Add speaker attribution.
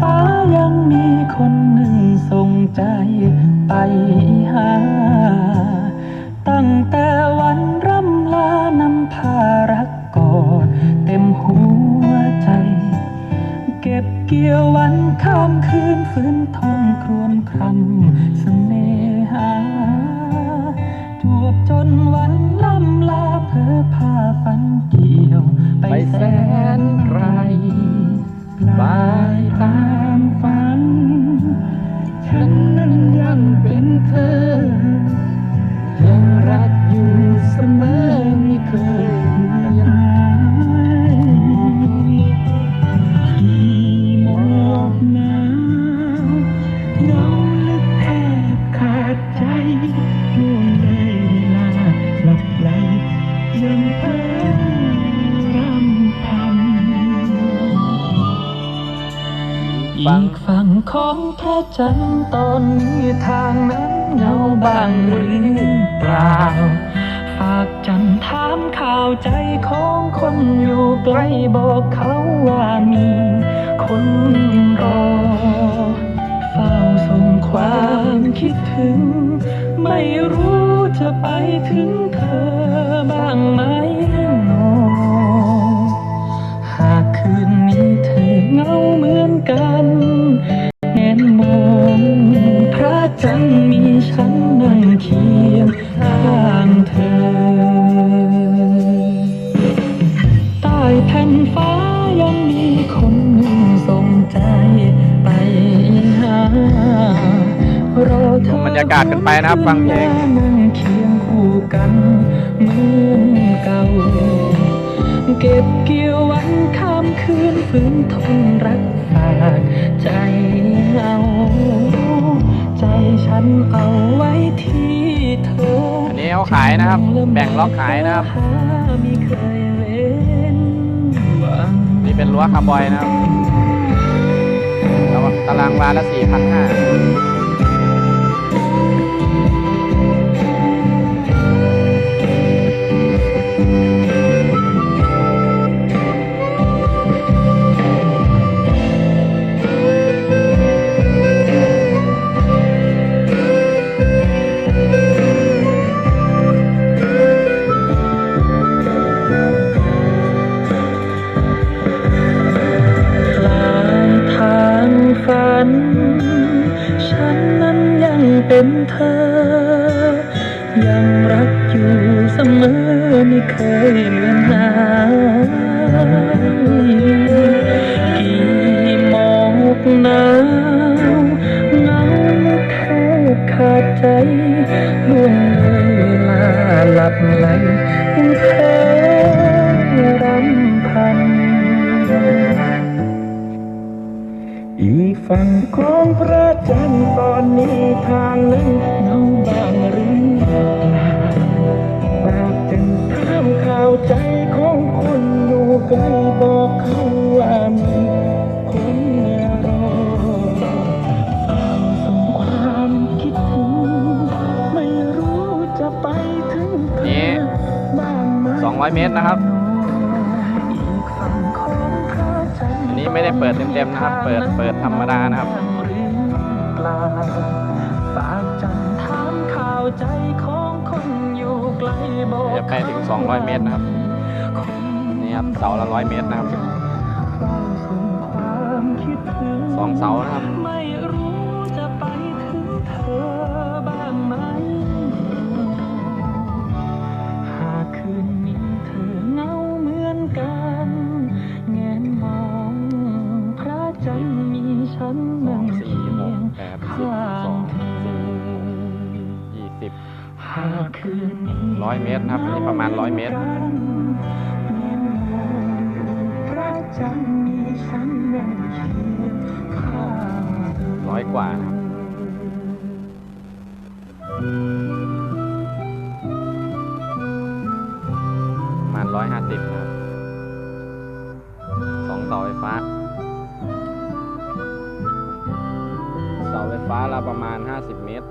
Speaker 1: ฟ้ายังมีคนหนึ่งส่งใจไปหา ตั้งแต่วันร่ำลานำพารักกอดเต็มหัวใจ เก็บเกี่ยววันข้ามคืนฝืนทองครวญครำเสน่หาจวบจนวันล่ำลาเพอพาฝันเกี่ยวไปแสนไกล ปลายตามฝัน อีกฝั่งของพระจันทร์ตอนนี้ทางนั้นเงาบางหรือเปล่า ฝากจันถามข่าวใจของคนอยู่ไกลบอกเขาว่ามีคนรอ เฝ้าส่งความคิดถึง ไม่รู้จะไปถึงเธอบ้างไหมหนอหากคืนนี้เธอเหงาเหมือนกัน นฟ้ายังมีคนหนึ่งส่งใจไปหารอเธอบ
Speaker 2: รรยากาศกันไปนะครับฟังเพลง
Speaker 1: นั่งเคียงคู่กันเหมือนเก่า เก็บเกี่ยววันข้ามคืนฝืนทนรักฝากใจเอาใจฉันเอาไว้ที่เธอ
Speaker 2: อันนี้เขาขายนะครับ แบ่งล็อกขายนะครับ
Speaker 1: ไม่เคยเว้ นี่
Speaker 2: เป็นรั้วคาร์บอยนะครับตารางวาละสี่พันห้า
Speaker 1: ฉันนั้นยังเป็นเธอ ยังรักอยู่เสมอไม่เคยเลือนหายกี่หมอกหนาวเงาแทบขาดใจล่วงเลยเวลาหลับไหลยังแพ้รำ ฝั่งของพระจันทร์ตอนนี้ทางนั้นเงาบางหรือเปล่าปากจันถามข่าวใจของคนอยู่ไกลบอกเขาว่ามีคนรอเฝ้าส่งความคิดถึงไม่รู้จะไปถึงเธ
Speaker 2: นี่
Speaker 1: อบ้างไหม
Speaker 2: 200 เมตรนะครับ
Speaker 1: นทร์
Speaker 2: อันนี้ไม่ได้เปิดเต็มๆนะครับ เปิดเปิดธรรมดานะครับ
Speaker 1: ปลาฝากจันถามข่าวใจของคนอยู่ไกลบอก
Speaker 2: จะไปถึง 200 เมตรนะครับ นี่ครับเสาละร้อยเมตรนะครับ
Speaker 1: เฝ้าส่งความคิดถึง
Speaker 2: สองเสานะครับ สอง
Speaker 1: ง
Speaker 2: สี่
Speaker 1: เคี
Speaker 2: ห
Speaker 1: ย
Speaker 2: ก
Speaker 1: ง
Speaker 2: แปดสิบ
Speaker 1: ข้า
Speaker 2: สองง
Speaker 1: เธอ
Speaker 2: ยี่สิบ
Speaker 1: หากคืน
Speaker 2: ร้อยเมตรนะครับอันนี้ประมาณร้อยเมตร
Speaker 1: น้อย
Speaker 2: กว่านะครับประมาณร้อยห้าสิบนะครับสองเสาไฟฟ้า ละประมาณห้าสิบเมตร